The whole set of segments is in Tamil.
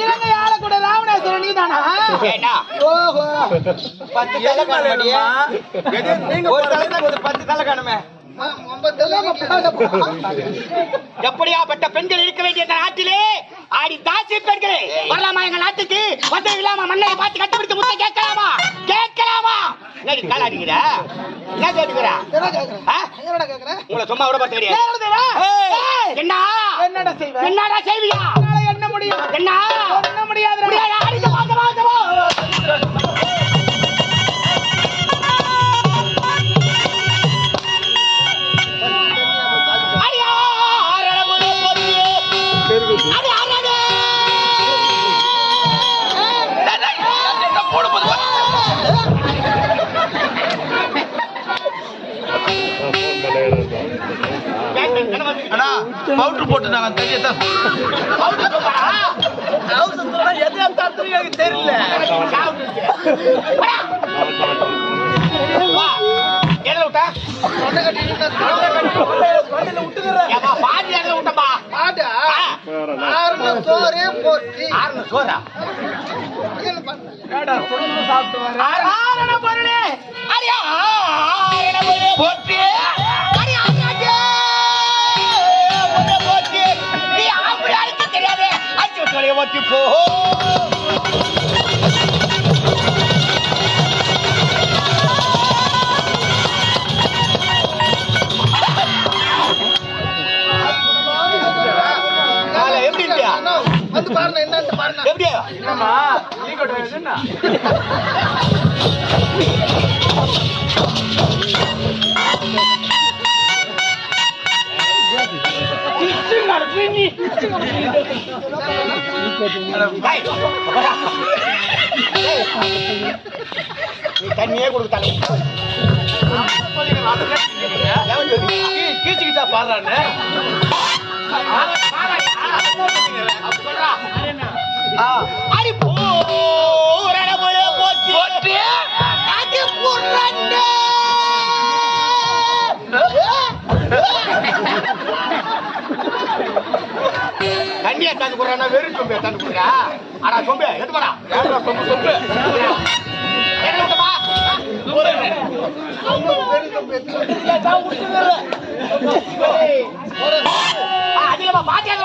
இலங்கை ஆளக்கூட ராவணேஸ்வரன் நீதானா? ஏண்டா, ஓஹோ. பத்து தலை. ஒரு பத்து தலை காணுமே. எப்படியாப்பட்ட பெண்கள் இருக்க வேண்டிய இந்த நாட்டிலே? ஆடி தாசி பெண்களே வரலாமா எங்க நாட்டுக்கு? வந்து இல்லாம மண்ணை பார்த்து கட்டுப்பிடித்து முத்த கேட்கலாமா? என்னடி என்ன கேட்டுக்கிற? என்ன ஆ? என்னடா கேக்குறேன் உங்களை சும்மா விட பார்த்து கிடையாது என்ன என்னடா? செய்வ? என்னடா செய்வியா? என்ன முடியும் என்ன? நாங்க தெரியத்தான். எது அந்த எனக்கு தெரியல சோறே போச்சு சோறா? அடியா, ஆறுன பொருளே வச்சு போ. நாளை எப்படி இருக்கியா? வந்து பாருங்க டேய். நீ தண்ணியே கொடுத்தாலே கீச்சுக்கிட்டா பாடுறான்னு அடி பூரண தண்ணியா தந்து குடுறா வெறும் சொம்பே தந்து குடுறா ஆனா சொம்பே எது போடா ஏன்டா சொம்பு சொம்பு? அதிகமா பாத்தியா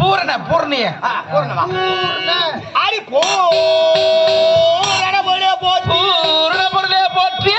பூரண பூர்ணிய. பூரணமா. அடி பூரண போச்சு பூரண பொருளே போற்றி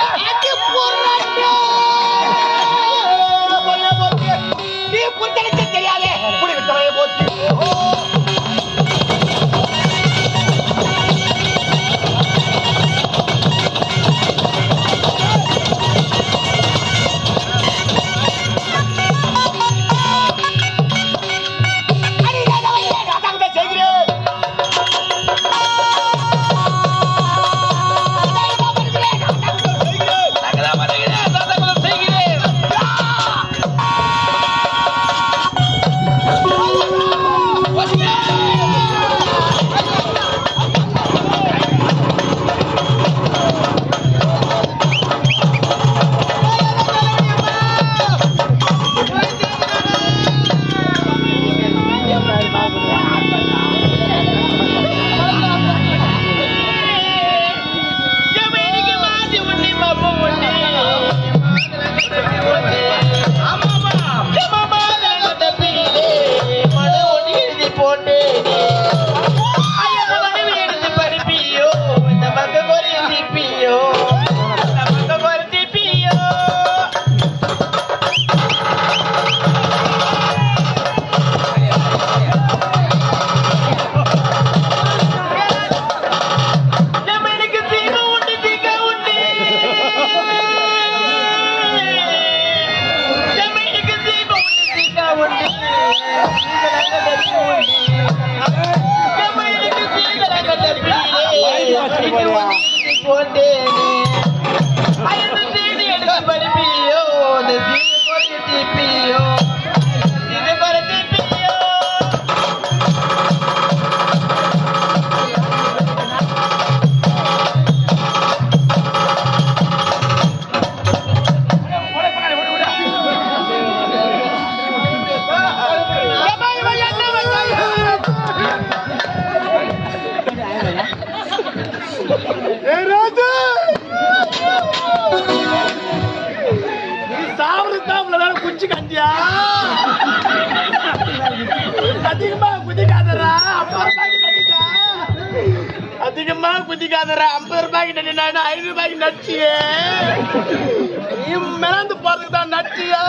Oh, Nobody மூச்சு கண்டியா அதிகமா குதிக்காதரா ஐம்பது ரூபாய்க்கு நடிட்டா அதிகமா குதிக்காதரா ஐம்பது ரூபாய்க்கு நடினா ஐநூறு ரூபாய்க்கு நடிச்சியே நீ மிளந்து போறதுக்கு தான் நடிச்சியா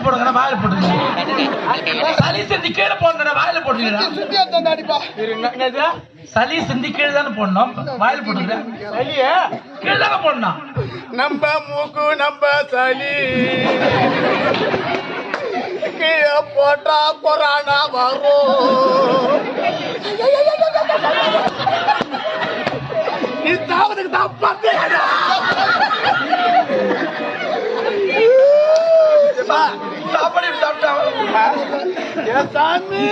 போடுங்க வாயில போட்டுருங்க சளி செஞ்சு கீழே போடணும் வாயில போட்டுருங்க சுத்தி எடுத்து அடிப்பா. சளி கீழே தானே போடணும். வாயில போட்டுருங்க சளியே? கீழே தானே போடணும். நம்ம மூக்கு நம்ம சளி. கீழே போட்டா கொரோனா வரும். தாவதுக்கு தான் பார்த்தேடா சாப்பாடு எப்படி சாப்பிட்டா என் சாமி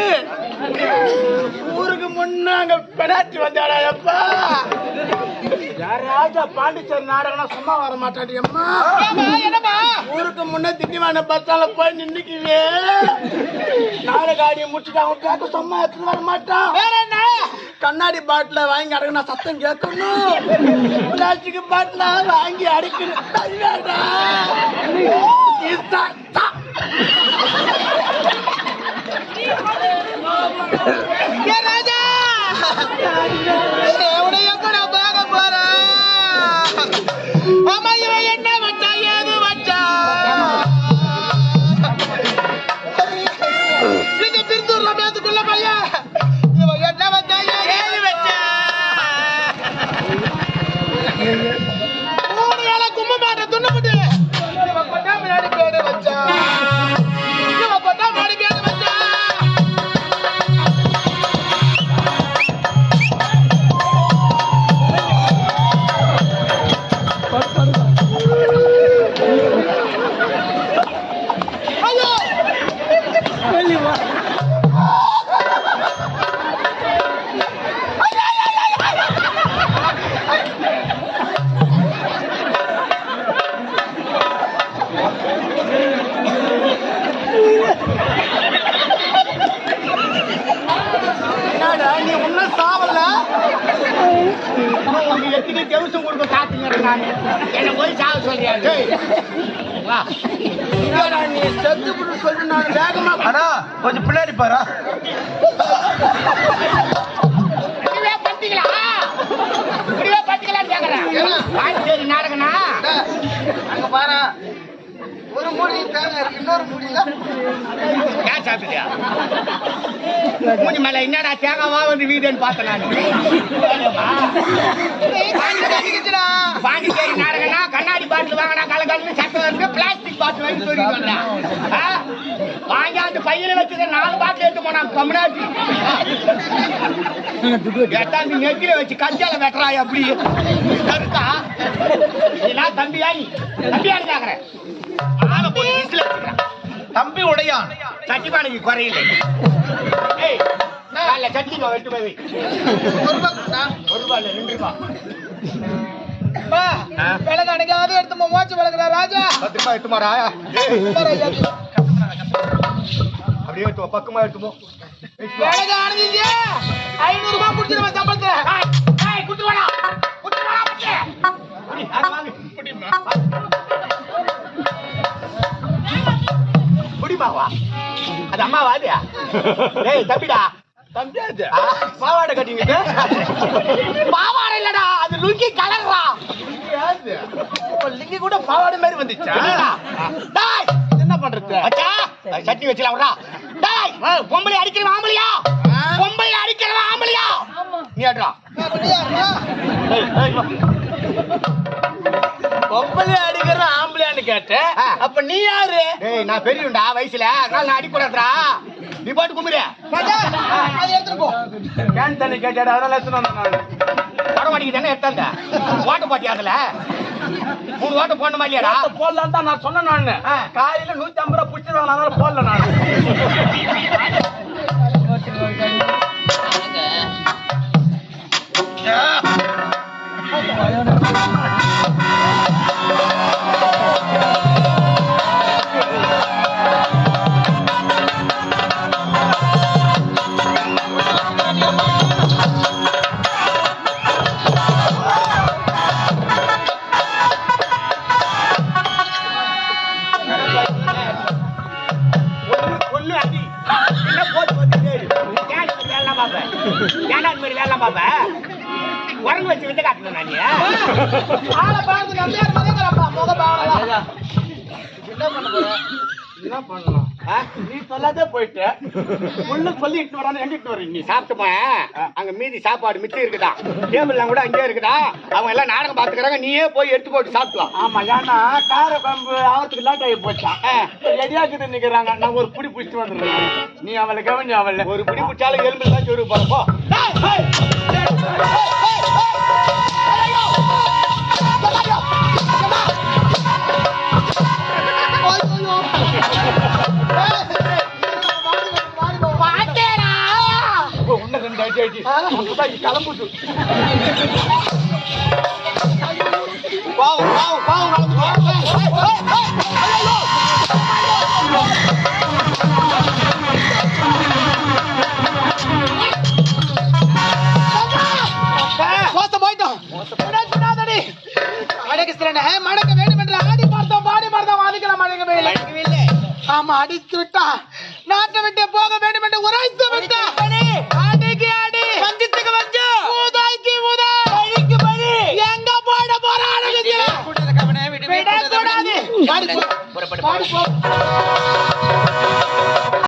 ஊருக்கு முன்ன அங்க பெனாச்சி வந்தாடா எப்பா? யாராவது பாண்டிச்சேரி நாடகம் சும்மா வர மாட்டாடி அம்மா. என்னப்பா ஊருக்கு முன்ன திண்டிவான பஸ்ஸால போய் நின்னுக்குவே. நாடகாடியை முடிச்சுட்டு அவங்க கேட்க சும்மா எடுத்துட்டு வர மாட்டான் கண்ணாடி பாட்டில வாங்கி அடக்குனா சத்தம் கேட்கணும். பிளாஸ்டிக் பாட்டில வாங்கி அடிக்கணும். அது வேண்டாம். இது தான், தான். ஏ ராஜா எவனை எங்க நான் பார்க்க போறேன்? அம்மா இவன் என்ன வச்சா ஏது வச்சா இது திருத்தூர்ல பேத்துக்குள்ள பையன் போய் சாவ சொல்றியா நீ செத்து புட்டு சொல்லி நான் வேகமா அண்ணா கொஞ்சம் பின்னாடி பாரா. நாடகனா அங்க பாரு. ஒரு மூடி இருக்கு இன்னொரு மூடியில. ஏன் சாப்பிட்டியா? மூணு மேல என்னடா தேங்காவா வந்து வீடுன்னு பார்த்தேன் நான். பாண்டிச்சேரி நாடகம்னா கண்ணாடி பாட்டில் வாங்கினா கலகலன்னு சட்டம் இருக்கு பிளாஸ்டிக் பாட்டில் வாங்கி சொல்லி வந்தேன். வாங்கி அந்த பையில வச்சுக்க நாலு பாட்டில் எடுத்து போனா கம்னாடி எட்டாந்து நெத்தில வச்சு? கஞ்சால வெட்டுறாய் அப்படி? கருத்தா? இதெல்லாம் தம்பியா நீ தம்பியா வச்சுக்கிறேன் தம்பி உடையான். சட்டிபானைக்கு குறையில. காலைல சட்டிக்கு வெட்டு போய். ஒரு பக்கம்டா. ஒரு ரூபா இல்ல ரெண்டு ரூபா. விலகு அன்னைக்காவது எடுத்து மோ- மோச்சு வளர்க்குறா ராஜா. பத்து ரூபாய் எடுத்துமாடா பாரு ஐயா. அப்படியே எடுத்து பக்கமா எடுத்துமோ விலகு அணைஞ்சிங்க. ஐநூறு ரூபாய் குடிச்சிருவா சம்பளத்துல குட்டு வாடா. குட்டு வாடா பச்சை. குடி, அது அம்மா வாதியா டேய் தம்பிடா. தம்பி அது ஆ, பாவாடை கட்டிக்கிட்டு பாவாடை இல்லடா அது லுங்கி கலர்றா. லிங்கி கூட பாவாடை மாதிரி வந்துச்சா? டேய் என்ன பண்றது? மச்சா சட்டி வச்சுல விடா டேய் பொம்பளை அடிக்கிறவன் ஆம்பளையா? பொம்பளை அடிக்கிறவன் ஆம்பளையா? நீ அட்ரா. பொம்பளை அடிக்கிற கேட்டேன் ஆ. அப்ப நீ யாரு? டேய் நான் பெரியவன்டா வயசுல. அதனால நான் அடிக்கூடாதுடா நீ போட்டு கும்பிடு. அதை எடுத்துட்டு போ. கேன் தண்ணி கேட்டாடு அதனால எடுத்துன்னு வந்தேன் நானு. படம் அடிக்க தானே எடுத்தாங்க? ஓட்ட போட்டியா அதுல? மூணு ஓட்ட போடணுமா இல்லையாடா? போடலான்னு தான் நான் சொன்னேன் நானு. ஆ. காலையில நூத்தி ஐம்பது ரூபா பிடிச்சிருவாங்க அதனால போடல நானு. பாப்ப ஏன்டா அந்த மாதிரி வேலை பாப்ப? உரங்கு வச்சு விட்டு காட்டணும் நான் ஆளை பார்த்து நம்பியார் முத பாவனா என்ன பண்ண என்ன பண்ணலாம் நீ சொல்லாதே போயிட்டு உள்ள சொல்லி இட்டு வரானு எங்க இட்டு வரீங்க நீ சாப்பிட்டுமா அங்க மீதி சாப்பாடு மிச்சம் இருக்குதா டேபிள்லாம் கூட அங்கேயே இருக்குதா அவங்க எல்லாம் நாடகம் பாத்துக்கிறாங்க நீயே போய் எடுத்து போட்டு சாப்பிடலாம் ஆமா ஏன்னா கார குழம்பு ஆவத்துக்கு லேட் ஆகி போச்சான் எடியாக்கிட்டு நிக்கிறாங்க நான் ஒரு புடி பிடிச்சிட்டு வந்துருக்கேன் நீ அவளை கவனி அவளை ஒரு பிடி பிடிச்சாலும் எலும்பு தான் சொருகு போறப்போ அப்பதான் இங்க கிளம்புது. பாவம் பாவம் பாவம் அடக்கிஸ்தரனே மடக்க வேண்டும் என்று ஆடி பார்த்தோம் பாடி பார்த்தோம். அதுக்கெல்லாம் மடக்கவே இல்லை. ஆமா அடித்து விட்டா நாட்டை விட்டு போக புறப்படும்